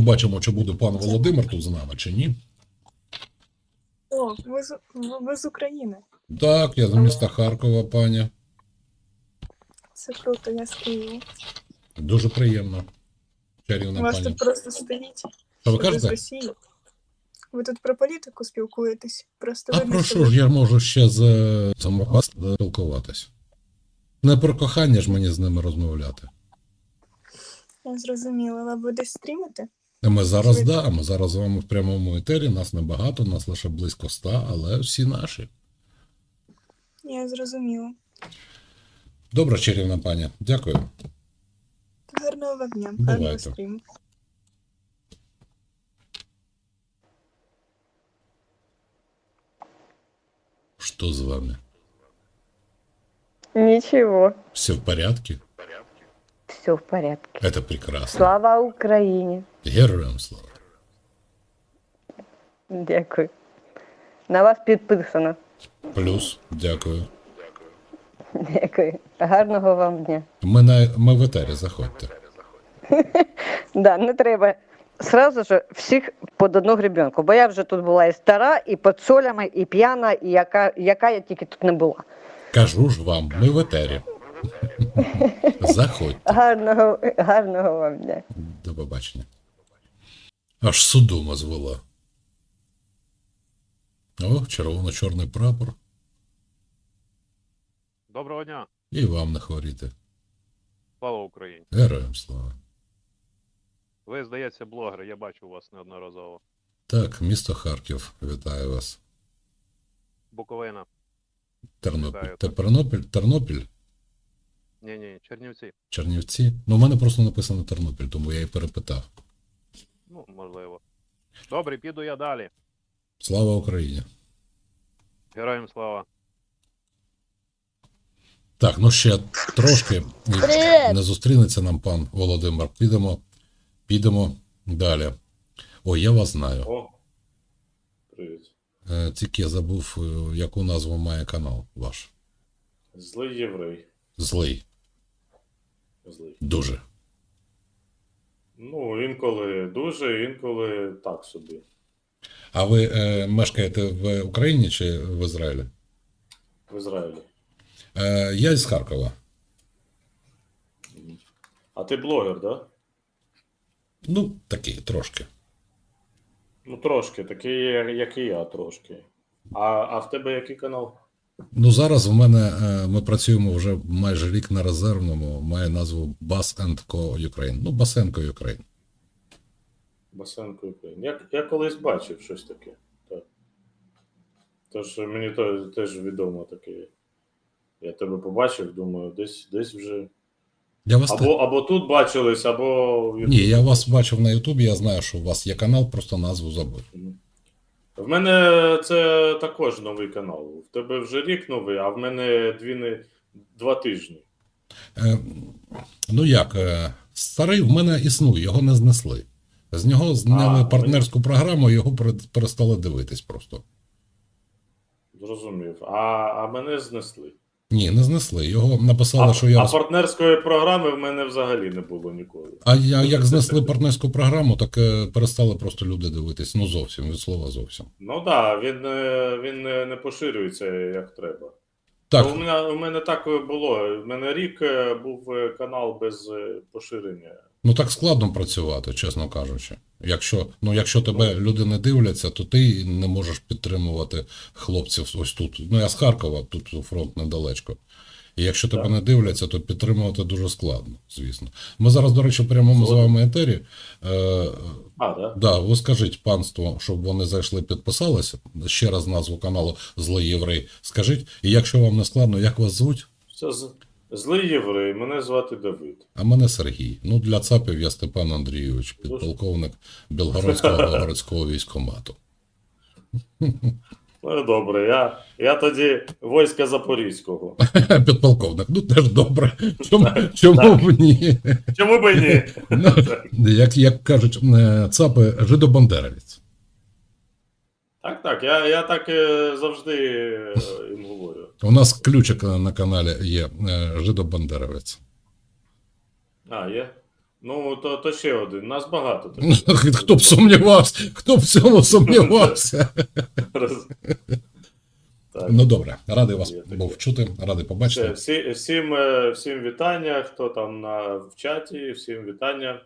Побачимо, чи буде пан Володимир тут з нами, чи ні. О, ви з, ви- з України. Так, я з міста Харкова, пані. Це круто, я з Києва. Дуже приємно. У вас пані. тут просто стоїть. Що ви з кажете? Росії. Ви тут про політику спілкуєтесь. Просто А видно, про що ви- ж я можу ще з е, самопас спілкуватись? Не про кохання ж мені з ними розмовляти. Я зрозуміла, але ви десь стрімите? А Ми зараз Ви- да, ми зараз з вами в прямому етері, нас небагато, нас лише близько ста, але всі наші. Я зрозуміла. Добре, чарівна пані, дякую. Гарного вам дня, гарного стріму. Что з вами? Ничего, Все в порядке? все в порядке. Это прекрасно. Слава Україні. Героям слава. Дякую. На вас підписано. Плюс, дякую. Дякую. Гарного вам дня. Ми, на, ми в етері, заходьте. Да, не треба. Сразу же всіх під одну гребенку, бо я вже тут була і стара, і під солями, і п'яна, і яка, яка я тільки тут не була. Кажу ж вам, ми в етері. Заходьте. Гарного, гарного вам дня. До побачення. Аж судома звела. О, червоно-чорний прапор. Доброго дня, І вам не хворіти. слава Україні. Героям слава. Ви, здається, блогер, я бачу вас неодноразово. Так, місто Харків, вітаю вас. Буковина. Тернопіль. Вітаю. Те Тернопіль, Тернопіль, Ні, ні, Чернівці. Чернівці. Ну, у мене просто написано Тернопіль, тому я і перепитав. Ну, можливо. Добре, піду я далі. Слава Україні! Героям слава. Так, ну ще трошки і Привіт! не зустрінеться нам пан Володимир. Підемо, підемо далі. Ой, я вас знаю. О, привіт. Е, Тільки я забув, е, яку назву має канал ваш. Злий єврей. Злий. Злий. Дуже. Ну, інколи дуже, інколи так собі. А ви е, мешкаєте в Україні чи в Ізраїлі? В Ізраїлі. Е, я із Харкова. А ти блогер, да? Ну, такий, трошки. Ну, трошки, такий, як і я, трошки. А, а в тебе який канал? Ну, зараз в мене е, ми працюємо вже майже рік на резервному, має назву Bass Co Ukraine. Ну, Басенко Ukraine. Басенко Україн. Я, я колись бачив щось таке. Так. Тож мені то, теж відомо таке. Я тебе побачив, думаю, десь, десь вже. Я вас Або, або тут бачились, або в. Ні, я вас бачив на Ютубі, я знаю, що у вас є канал, просто назву забув. В мене це також новий канал. В тебе вже рік новий, а в мене дві два тижні. Е, ну як, е, старий в мене існує, його не знесли. З нього зняли А, партнерську програму, його пере- перестали дивитись просто. Зрозумів. А, а мене знесли. Ні, не знесли. Його написали, А, що я. а партнерської програми в мене взагалі не було ніколи. А я, як знесли партнерську програму, так е, перестали просто люди дивитись. Ну зовсім, від слова зовсім. Ну так, да, він, е, він не поширюється як треба. Так, у, мене, у мене так було. У мене рік е, був канал без поширення. Ну так складно працювати, чесно кажучи. Якщо, ну, якщо тебе люди не дивляться, то ти не можеш підтримувати хлопців ось тут. Ну, я з Харкова, тут фронт недалечко. І якщо тебе Так. не дивляться, то підтримувати дуже складно, звісно. Ми зараз, до речі, прямому з вами етері. Е, А. Да? да, ви скажіть панству, щоб вони зайшли, підписалися. Ще раз назву каналу Злий Єврей. Скажіть, і якщо вам не складно, як вас звуть? З... злий єврей, мене звати Давид. А мене Сергій. Ну, для ЦАПів я Степан Андрійович, підполковник Білгородського городського військомату. Ну, добре, я, я тоді війська Запорізького. Підполковник, ну теж добре. Чому, чому б ні? Чому б ні? Ну, як, як кажуть, е, ЦАПи жидобандеровець. Так, так, я, я так е, завжди е, їм говорю. У нас ключик на каналі є е, жидобандеровець. А, є? Ну, то, то ще один. Нас багато. Хто б сумнівався, хто б в цьому сумнівався. Так. Ну добре, радий вас був чути, радий побачити. всі, всім, е, всім вітання, хто там на, в чаті, всім вітання.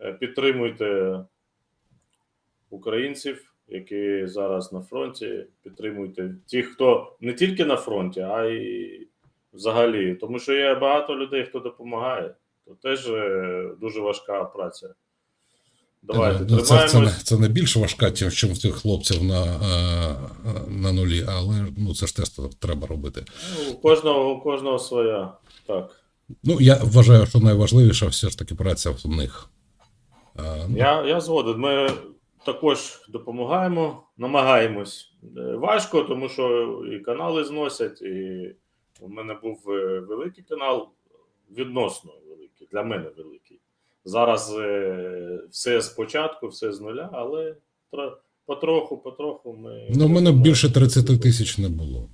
Е, Підтримуйте українців, які зараз на фронті. Підтримуйте тих, хто не тільки на фронті, а й взагалі. Тому що є багато людей, хто допомагає. То теж е, дуже важка праця. Давайте Ну, це, це, не, це не більш важка, ніж чим в тих хлопців на, е, на нулі, але ну, це ж теж треба робити. Ну, у кожного, у кожного своя. Так. Ну, я вважаю, що найважливіша все ж таки праця в них. Е, ну, Я, я згоден. Ми також допомагаємо, намагаємось. Е, Важко, тому що і канали зносять, і у мене був е, великий канал, відносно великий, для мене великий. Зараз е, все спочатку, все з нуля, але потроху, потроху ми. ну, в мене більше 30 тисяч не було.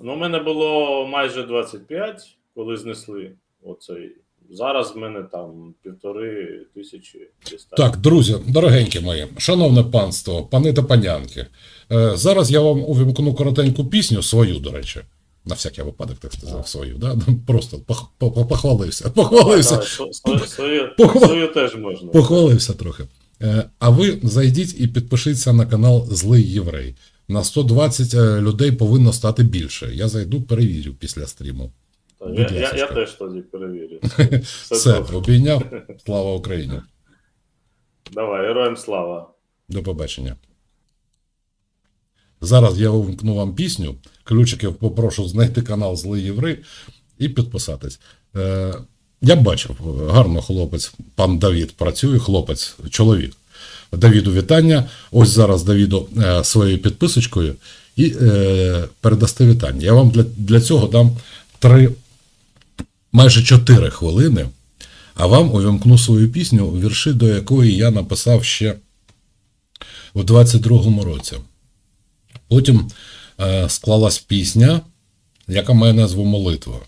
Ну, у мене було майже 25, коли знесли оцей. Зараз в мене там півтори тисячі. Так, друзі, дорогенькі мої, шановне панство, пани та панянки. Е, зараз я вам увімкну коротеньку пісню, свою, до речі. На всякий випадок, так сказав, свою, да? Просто пох- пох- похвалився. Похвалився. Свою, теж можна. Похвалився трохи. Е, А ви зайдіть і підпишіться на канал Злий Єврей. На 120 е, людей повинно стати більше. Я зайду, перевірю після стріму. Я, я, я теж тоді перевірю. Все, добре. обійняв. Слава Україні. Давай, героям слава. До побачення. Зараз я увімкну вам пісню. Ключиків попрошу знайти канал Злий Єврей і підписатись. Е, я бачив, гарно хлопець, пан Давід працює, хлопець, чоловік. Давіду вітання. Ось зараз Давіду е, своєю підписочкою і е, передасте вітання. Я вам для, для цього дам три, майже чотири хвилини, а вам увімкну свою пісню, вірші до якої я написав ще у 22-му році. Потім е, склалась пісня, яка має назву Молитва.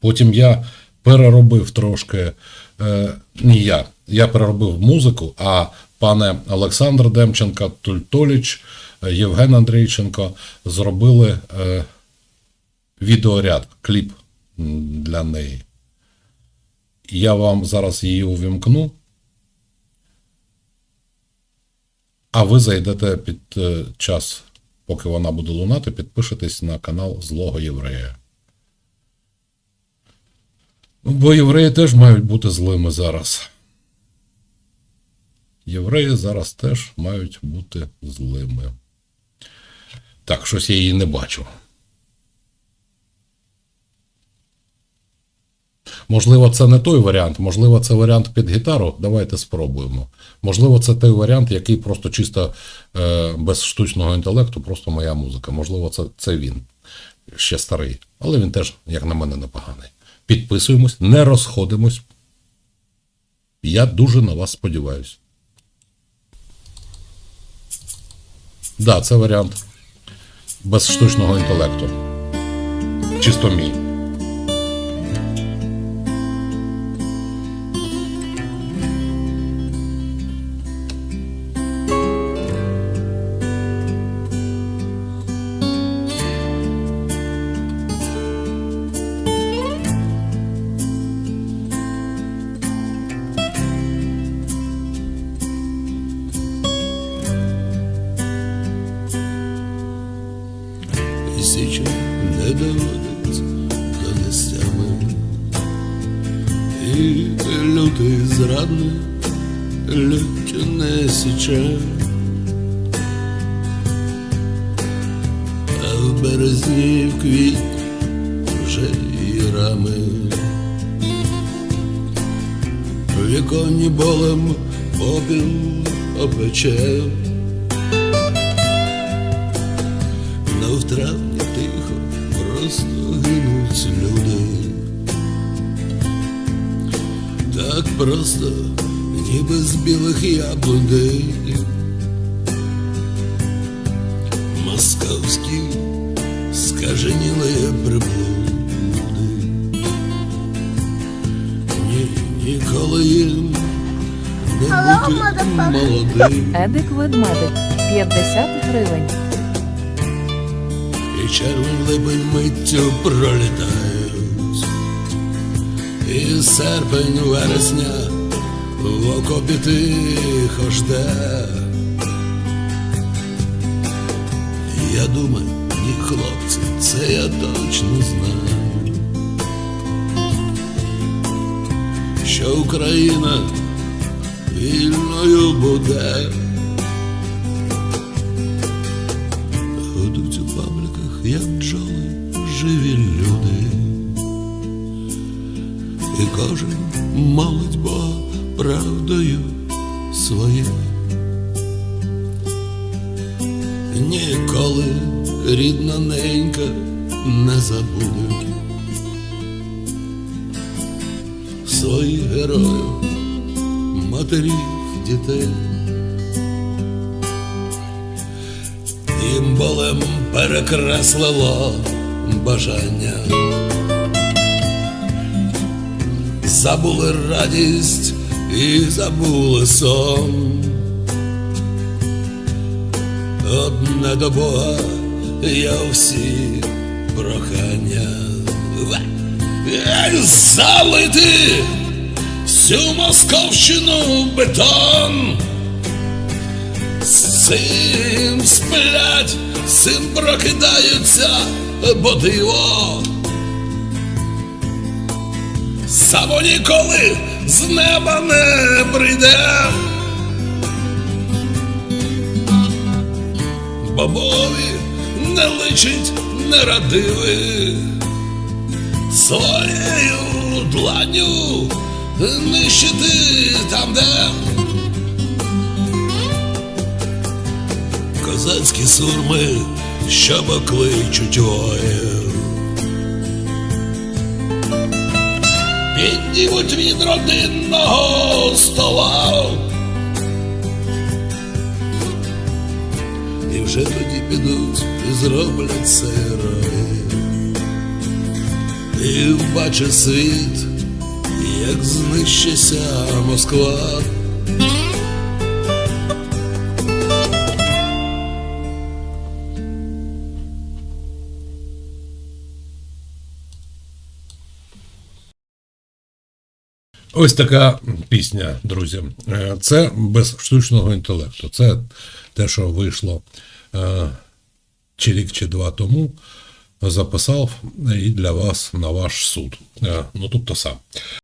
Потім я переробив трошки, е, не я, я переробив музику, а пане Олександр Демченко, Тультоліч, е, Євген Андрійченко зробили е, відеоряд, кліп для неї. Я вам зараз її увімкну. А ви зайдете під е, час, поки вона буде лунати, підпишетесь на канал Злого Єврея. Ну, бо євреї теж мають бути злими зараз. Євреї зараз теж мають бути злими. Так, щось я її не бачу. Можливо, це не той варіант, можливо, це варіант під гітару. Давайте спробуємо. Можливо, це той варіант, який просто чисто е, без штучного інтелекту, просто моя музика. Можливо, це, це він ще старий, але він теж, як на мене, непоганий. Підписуємось, не розходимось. Я дуже на вас сподіваюся. Да, це варіант без штучного інтелекту. Чисто мій. Лютий зрадник лють не січе, а в березні в квітні вже і рами. В віконні болем попіл опече. Но в травні тихо просто гинуть люди. Так просто, ніби з білих яблунь. Московські скаженіли приблуди. коли їм не бути молодим. Едик ведмедик 50 гривень. І червень липень миттю пролітають, і серпень вересня в окопі тихо жде. Я думаю, ні, хлопці, це я точно знаю, що Україна вільною буде. Ходуть у фабриках, як бджоли, живі люди. І кожен молить Бога правдою своєю. Ніколи рідна ненька не забудуть своїх героїв, матерів, дітей. Їм болем перекреслило бажання. Забули радість і забули сон. Одне до Бога я всі прохання. Залити всю Московщину в бетон. З цим сплять, з цим прокидаються, бо диво. Само ніколи з неба не прийде. Бобові не личить нерадивих, своєю дланню нищити там, де козацькі сурми, що покличуть воїв. Піднімуть від родинного стола. І вже тоді підуть і зроблять сирої. І бачить світ, як знищиться Москва. Ось така пісня, друзі. Е, Це без штучного інтелекту. Це те, що вийшло е, чи рік чи два тому. Записав і для вас на ваш суд. Е, Ну, тобто сам.